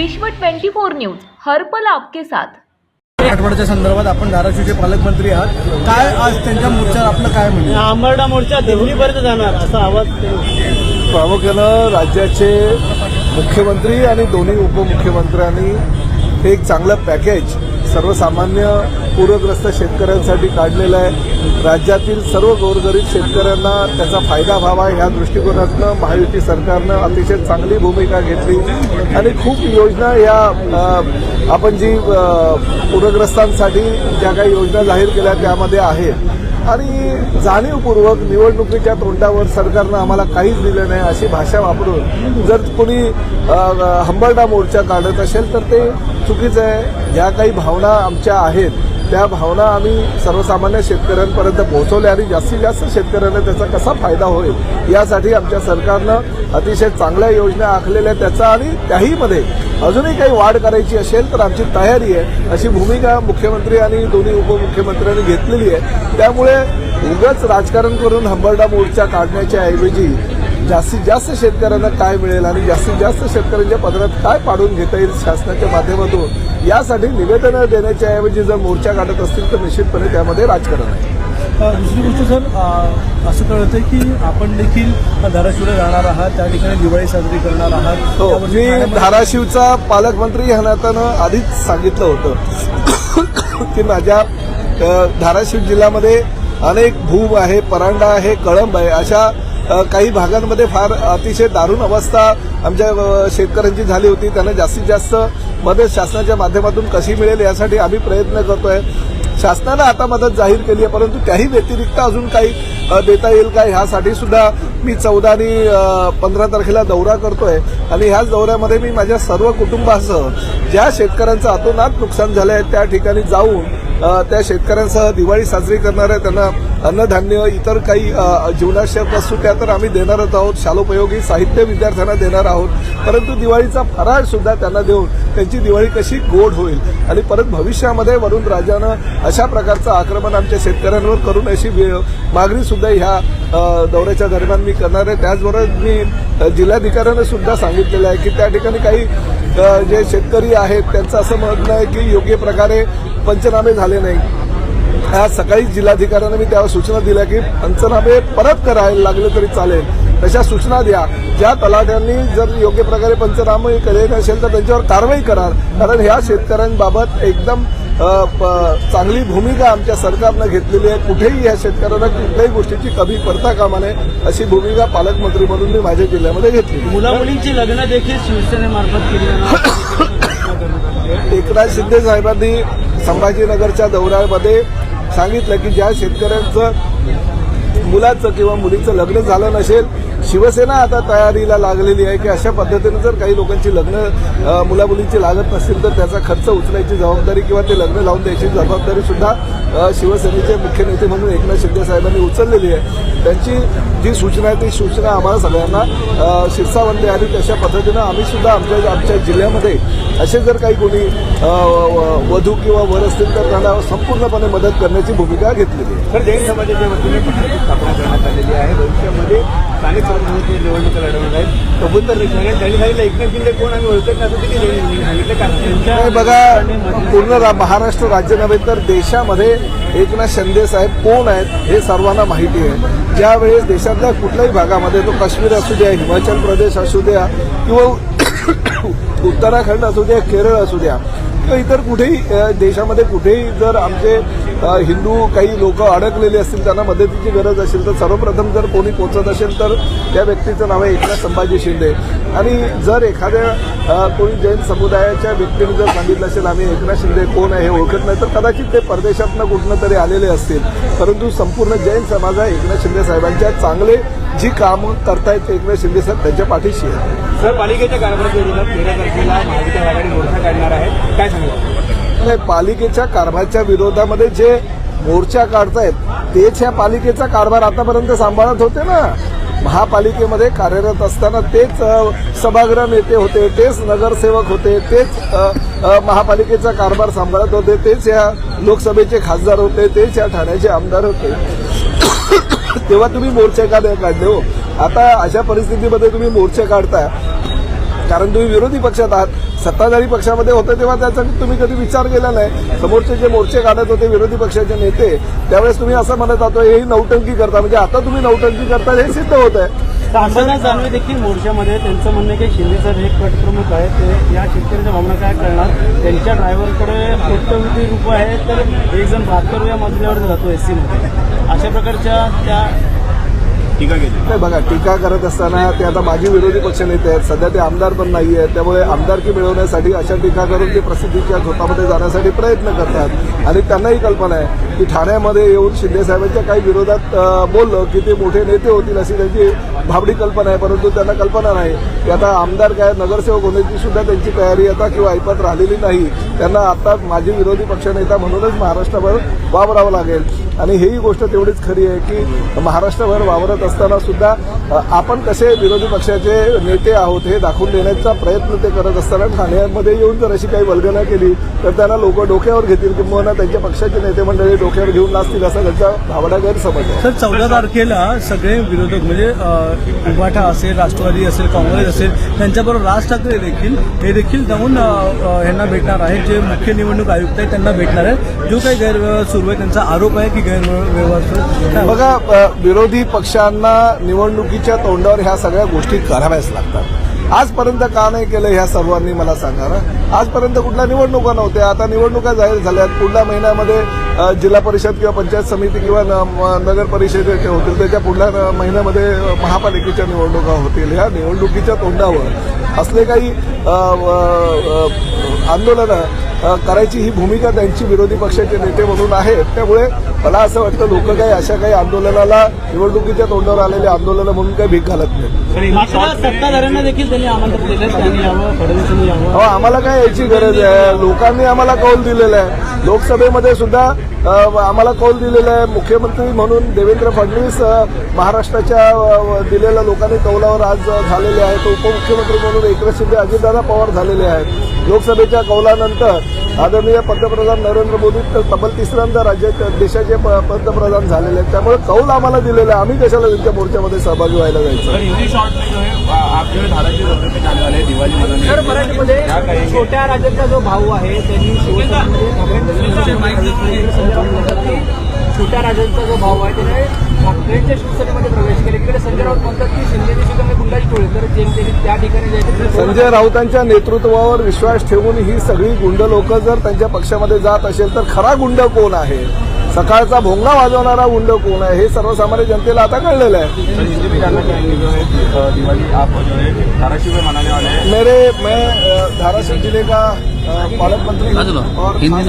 विश्व 24 न्यूज हर्पल आपके साथ. आठवड्याच्या संदर्भात आपण धाराशिवचे पालकमंत्री आहात. काय आज त्यांच्या मोर्चावर आपलं काय म्हणजे आंबर्डा मोर्चा दिल्लीपर्यंत जाणार असा आवाज प्रामुख्यानं राज्याचे मुख्यमंत्री आणि दोन्ही उपमुख्यमंत्र्यांनी हे एक चांगलं पॅकेज सर्वसामान्य पूरग्रस्त शेतकऱ्यांसाठी काढलेलं आहे. राज्यातील सर्व गोरगरीब शेतकऱ्यांना त्याचा फायदा व्हावा या दृष्टिकोनातनं महायुती सरकारनं अतिशय चांगली भूमिका घेतली. आणि खूप योजना या आपण जी पूरग्रस्तांसाठी ज्या काही योजना जाहीर केल्या त्यामध्ये आहेत. आणि जाणीवपूर्वक निवडणुकीच्या तोंडावर सरकारनं आम्हाला काहीच दिलं नाही अशी भाषा वापरून जर कोणी हंबरडा मोर्चा काढत असेल तर ते चुकीचं आहे. ज्या काही भावना आमच्या आहेत त्या भावना आम्ही सर्वसामान्य शेतकऱ्यांपर्यंत पोहोचवल्या आणि जास्तीत जास्त शेतकऱ्यांना त्याचा कसा फायदा होईल यासाठी आमच्या सरकारनं अतिशय चांगल्या योजना आखलेल्या त्याचा आणि त्याहीमध्ये अजूनही काही वाढ करायची असेल तर आमची तयारी आहे. अशी भूमिका मुख्यमंत्री आणि दोन्ही उपमुख्यमंत्र्यांनी घेतलेली आहे. त्यामुळे उगाच राजकारण करून हंबरडा मोर्चा काढण्याच्या ऐवजी जास्तीत जास्त शेतकऱ्यांना काय मिळेल आणि जास्तीत जास्त शेतकऱ्यांच्या पदरात काय पाडून घेता येईल शासनाच्या माध्यमातून यासाठी निवेदनं देण्याच्या ऐवजी जर मोर्चा काढत असतील तर निश्चितपणे त्यामध्ये राजकारण आहे. दुसरी गोष्ट सर असं कळतं की आपण देखील धाराशिवला जाणार आहात त्या ठिकाणी दिवाळी साजरी करणार आहात. हो मी धाराशिवचा पालकमंत्री ह्या नात्यानं आधीच सांगितलं होतं की माझ्या धाराशिव जिल्ह्यामध्ये अनेक भूम आहे परांडा आहे कळंब आहे अशा काही भागांमध्ये फार अतिशय दारुण अवस्था आमच्या शेतकऱ्यांची झाली होती. त्यांना जास्तीत जास्त मदत शासनाच्या माध्यमातून कशी मिळेल यासाठी आम्ही प्रयत्न करतोय. शासनानं आता मदत जाहीर केली आहे परंतु त्याही व्यतिरिक्त अजून काही देता येईल का ह्यासाठी सुद्धा मी चौदा आणि पंधरा तारखेला दौरा करतोय. आणि ह्याच दौऱ्यामध्ये मी माझ्या सर्व कुटुंबासह ज्या शेतकऱ्यांचं अतोनात नुकसान झालं आहे त्या ठिकाणी जाऊन त्या शेतकऱ्यांसह दिवाळी साजरी करणार आहे त्यांना अन्नधान्य इतर काही अ, जीवनावश्यक वस्तू त्या तर आम्ही देणारच आहोत. शालोपयोगी साहित्य विद्यार्थ्यांना देणार आहोत. परंतु दिवाळीचा फराळ सुद्धा त्यांना देऊन त्यांची दिवाळी कशी गोड होईल आणि परत भविष्यामध्ये वरुण राजानं अशा प्रकारचं आक्रमण आमच्या शेतकऱ्यांवर करून अशी मागणी सुद्धा ह्या दौऱ्याच्या दरम्यान मी करणार आहे. त्याचबरोबर मी जिल्हाधिकाऱ्यांना सुद्धा सांगितलेलं आहे की त्या ठिकाणी काही जे शेतकरी आहेत त्यांचं असं म्हणणं आहे की योग्य प्रकारे पंचनामे झाले नाही. आज सकाळी जिल्हाधिकाऱ्यांना मी त्यावर सूचना दिल्या की पंचनामे परत करायला लागले तरी चालेल. तशा सूचना द्या. ज्या तलाठ्यांनी जर योग्य प्रकारे पंचनामे केले नसेल तर त्यांच्यावर कारवाई करा कारण ह्या शेतकऱ्यांबाबत एकदम चांगली भूमिका आमच्या सरकारनं घेतलेली आहे. कुठेही या शेतकऱ्यांना कुठल्याही गोष्टीची कमी पडता कामा नये अशी भूमिका पालकमंत्री म्हणून मी माझ्या जिल्ह्यामध्ये घेतली मुला मुलींची लग्न देखील शिवसेनेमार्फत केली एकनाथ शिंदे साहेबांनी संभाजीनगरच्या दौऱ्यामध्ये सांगितलं की ज्या शेतकऱ्यांचं मुलाचं किंवा मुलीचं लग्न झालं नसेल शिवसेना आता तयारीला लागलेली आहे की अशा पद्धतीनं जर काही लोकांची लग्न मुलामुलींची लागत नसतील तर त्याचा खर्च उचलायची जबाबदारी किंवा ते लग्न लावून द्यायची जबाबदारी सुद्धा शिवसेनेचे मुख्य नेते म्हणून एकनाथ शिंदे साहेबांनी उचललेली आहे. त्यांची जी सूचना आहे ती सूचना आम्हाला सगळ्यांना अ, शिरसावंत आणि तशा पद्धतीनं आम्ही सुद्धा आमच्या आमच्या जिल्ह्यामध्ये असे जर काही कोणी व- वधू किंवा वर असतील तर त्यांना संपूर्णपणे मदत करण्याची भूमिका घेतलेली आहे. तर जैन समाजाच्या वतीने स्थापना करण्यात आलेली आहे. भविष्यामध्ये स्थानिक स्वराज्याची निवडणुका लढवणार आहेत. कबूतर रेषाने त्यांनी सांगितलं एकनाथ शिंदे कोण आम्ही ओळखत नाही असं तिथे सांगितलं. का नाही बघा पूर्ण महाराष्ट्र राज्य नव्हे तर देशामध्ये एकनाथ शिंदे साहेब कोण आहेत हे सर्वांना माहिती आहे. ज्यावेळेस देशातल्या कुठल्याही भागामध्ये तो काश्मीर असू द्या हिमाचल प्रदेश असू द्या किंवा उत्तराखंड असू द्या केरळ असू द्या इतर कुठेही देशामध्ये कुठेही जर आमचे हिंदू काही लोक अडकलेले असतील त्यांना मदतीची गरज असेल तर सर्वप्रथम जर कोणी पोचत असेल तर त्या व्यक्तीचं नाव आहे एकनाथ संभाजी शिंदे. आणि जर एखाद्या कोणी जैन समुदायाच्या व्यक्तीने जर सांगितलं असेल आम्ही एकनाथ शिंदे कोण आहे हे ओळखत नाही तर कदाचित ते परदेशातनं कुठनं तरी आलेले असतील. परंतु संपूर्ण जैन समाज हा एकनाथ शिंदे साहेबांच्या चांगले जी कामं करतायत एकनाथ शिंदे साहेब त्यांच्या पाठीशी आहे सर पालिकेच्या कारभाराच्या विरोधात तेरा तारखेला महाविकास आघाडी मोर्चा काढणार आहे काय सांगाल? नाही पालिकेच्या कारभाराच्या विरोधामध्ये जे मोर्चा काढतायत तेच ह्या पालिकेचा कारभार आतापर्यंत सांभाळत होते ना. महापालिकेमध्ये कार्यरत असताना तेच सभागृह नेते होते तेच नगरसेवक होते तेच महापालिकेचा कारभार सांभाळत होते तेच या लोकसभेचे खासदार होते तेच या ठाण्याचे आमदार होते. तेव्हा तुम्ही मोर्चे का काढले हो? आता अशा परिस्थितीमध्ये तुम्ही मोर्चे काढताय. कारण तुम्ही विरोधी पक्षात आहात. सत्ताधारी पक्षामध्ये होते तेव्हा त्याचा तुम्ही कधी विचार केला नाही. समोरचे जे मोर्चे काढत होते विरोधी पक्षाचे नेते त्यावेळेस तुम्ही असं म्हणत आहात हे नौटंकी करता. म्हणजे आता तुम्ही नौटंकी करता हे सिद्ध होत आहे अंबरनाथ दानवे देखील मोर्चामध्ये त्यांचं म्हणणं की शिंदेचा जे हे गटप्रमुख आहे ते या शेतकऱ्याच्या भावना काय करणार? त्यांच्या ड्रायव्हरकडे कोट्यवधी रुपये आहे तर एक जण बहात्तरव्या मजल्यावर जातो एस सीमध्ये अशा प्रकारच्या त्या टीका केली. बघा टीका करत असताना ते आता माजी विरोधी पक्षनेते आहेत सध्या ते आमदार पण नाही आहेत त्यामुळे आमदारकी मिळवण्यासाठी अशा टीका करून ते प्रसिद्धीच्या झोतामध्ये जाण्यासाठी प्रयत्न करतात. आणि त्यांनाही कल्पना आहे की ठाण्यामध्ये येऊन शिंदेसाहेबांच्या काही विरोधात बोललं की ते मोठे नेते होतील अशी त्यांची भाबडी कल्पना आहे परंतु त्यांना कल्पना नाही. की आता आमदार काय नगरसेवक होण्याची सुद्धा त्यांची तयारी आता किंवा ऐपत राहिलेली नाही. त्यांना आता माजी विरोधी पक्षनेता म्हणूनच महाराष्ट्रभर वावरावं लागेल. आणि हेही गोष्ट तेवढीच खरी आहे की महाराष्ट्रभर वावरत असताना सुद्धा आपण कसे विरोधी पक्षाचे नेते आहोत हे दाखवून देण्याचा प्रयत्न ते करत असताना ठाण्यामध्ये येऊन जर अशी काही वल्गना केली तर त्यांना लोक डोक्यावर घेतील किंवा त्यांच्या पक्षाचे नेते मंडळी डोक्यावर घेऊन नाचतील असा त्यांचा भावना गैरसमज आहे. सर चौदा तारखेला सगळे विरोधक म्हणजे उभाठा असेल राष्ट्रवादी असेल काँग्रेस असेल त्यांच्याबरोबर राज ठाकरे देखील हे देखील जाऊन यांना भेटणार आहेत. जे मुख्य निवडणूक आयुक्त आहेत त्यांना भेटणार आहे जो काही गैरव्यवहार सुरू आहे त्यांचा आरोप आहे की गैरव्यवहार सुरू बघा विरोधी पक्षांना निवडणुकीच्या तोंडावर ह्या सगळ्या गोष्टी कराव्याच लागतात. आजपर्यंत का नाही केलं ह्या सर्वांनी मला सांगा ना. आजपर्यंत कुठल्या निवडणुका नव्हत्या आता निवडणुका जाहीर झाल्यात. पुढल्या महिन्यामध्ये जिल्हा परिषद किंवा पंचायत समिती किंवा नगर परिषदेच्या होतील त्याच्या पुढल्या महिन्यामध्ये महापालिकेच्या निवडणुका होतील. ह्या निवडणुकीच्या तोंडावर असले काही आंदोलनं करायची ही भूमिका त्यांची विरोधी पक्षाचे नेते म्हणून आहे त्यामुळे मला असं वाटतं लोक काही अशा काही आंदोलनाला निवडणुकीच्या तोंडावर आलेले आंदोलनं म्हणून काही भीक घालत नाही मात्र सत्ताधाऱ्यांना देखील त्यांनी आमंत्रण दिलं त्यांनी यावं फडणवीसांनी यावं. अहो आम्हाला काय याची गरज आहे? लोकांनी आम्हाला कौल दिलेला आहे. लोकसभेमध्ये सुद्धा आम्हाला कौल दिलेला आहे. मुख्यमंत्री म्हणून देवेंद्र फडणवीस महाराष्ट्राच्या दिलेल्या लोकांनी कौलावर आज झालेले आहेत. उपमुख्यमंत्री म्हणून एकनाथ शिंदे अजितदादा पवार झालेले आहेत. लोकसभेच्या कौलानंतर आदरणीय पंतप्रधान नरेंद्र मोदी तर तब्बल तिसऱ्यांदा राज्याच्या देशाचे प- पंतप्रधान झालेले आहेत. त्यामुळे कौल आम्हाला दिलेला आहे. आम्ही कशाला त्यांच्या मोर्चामध्ये सहभागी व्हायला जायचं? सर मराठीमध्ये छोट्या राजांचा जो भाऊ आहे त्यांनी छोट्या राजांचा जो भाऊ आहे त्याने ठाकरेंच्या शिवसेनेमध्ये प्रवेश केला. इकडे संजय राऊत म्हणतात की शिंदेची गुंडाची टोळी तर जे त्यांनी त्या ठिकाणी जायचं संजय राऊतांच्या नेतृत्वावर विश्वास ठेवून ही सगळी गुंड लोक जर त्यांच्या पक्षामध्ये जात असेल तर खरा गुंड कोण आहे? सकाळचा भोंगा वाजवणारा गुंड कोण आहे? हे सर्वसामान्य जनतेला आता कळलेलं आहे. मेरे मैं धाराशिव ज़िले का पालक मंत्री और हिंदी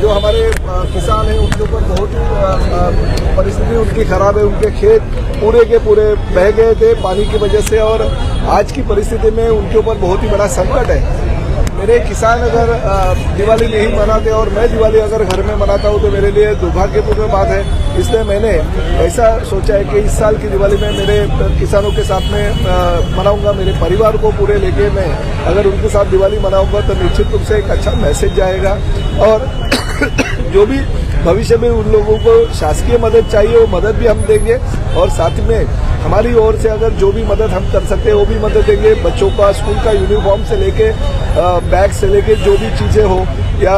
जो हमारे किसान हैं उनके ऊपर बहुत परिस्थिति उनकी खराब है उनके खेत पूरे के पूरे बह गए थे पानी की वजह से और आज की परिस्थिति में उनके ऊपर बहुत ही बड़ा संकट है। मेरे किसान अगर दिवाली नहीं मनाते और मैं दिवाली अगर घर में मनाता हूँ तो मेरे लिए दुर्भाग्यपूर्ण बात है। इसलिए मैंने ऐसा सोचा है कि इस साल की दिवाली में मेरे किसानों के साथ में मनाऊँगा, मेरे परिवार को पूरे लेके मैं अगर उनके साथ दिवाली मनाऊँगा तो निश्चित रूप से एक अच्छा मैसेज जाएगा। और जो भी भविष्य में उन लोगों को शासकीय मदद चाहिए, वो मदद भी हम देंगे और साथ में हमारी ओर से अगर जो भी मदद हम कर सकते हैं, वो भी मदद देंगे। बच्चों का स्कूल का यूनिफॉर्म से लेके बैग से लेके जो भी चीज़ें हो, या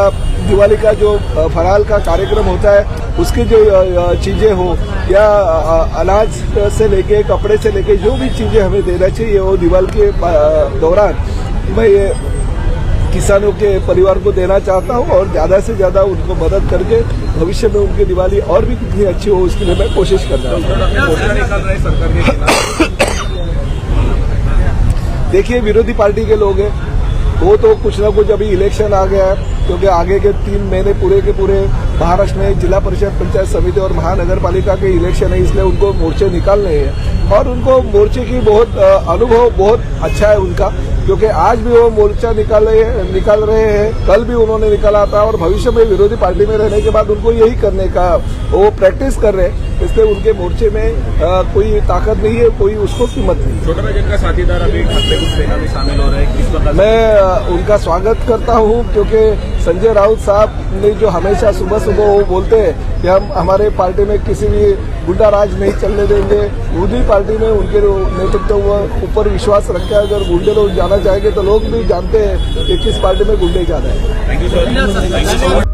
दिवाली का जो फराल का कार्यक्रम होता है, उसकी जो चीज़ें हो, या अनाज से लेके, कपड़े से लेके जो भी चीज़ें हमें देना चाहिए, वो दिवाली के दौरान, मैं ये किसानों के परिवार को देना चाहता हूँ और ज़्यादा से ज़्यादा उनको मदद करके भविष्य में उनकी दिवाली और भी कितनी अच्छी हो उसके लिए मैं कोशिश कर रहा हूँ। देखिए, विरोधी पार्टी के लोग हैं। वो तो कुछ ना कुछ अभी इलेक्शन आ गया है, क्योंकि आगे के तीन महीने पूरे के पूरे महाराष्ट्र में जिला परिषद पंचायत समिति और महानगर पालिका के इलेक्शन है, इसलिए उनको मोर्चे निकालने हैं। और उनको मोर्चे की बहुत अनुभव बहुत अच्छा है उनका, क्योंकि आज भी वो मोर्चा निकाल रहे निकाल रहे हैं। कल भी उन्होंने निकाला था और भविष्य में विरोधी पार्टी में रहने के बाद उनको यही करने का वो प्रैक्टिस कर रहे हैं। इसलिए उनके मोर्चे में अ, कोई ताकत नहीं है कोई उसको कीमत नहीं है। छोटा राजन का साथीदार अभी सेना में शामिल हो रहे हैं किस प्रकार मैं उनका स्वागत करता हूँ क्योंकि संजय राउत साहब ने जो हमेशा सुबह सुबह वो बोलते हैं कि हम हमारे पार्टी में किसी भी गुंडा राज नहीं चलने देंगे उन्हीं पार्टी में उनके नेतृत्व व ऊपर विश्वास रखा है अगर गुंडे लोग जाना चाहेंगे तो लोग भी जानते हैं कि किस पार्टी में गुंडे जाना है।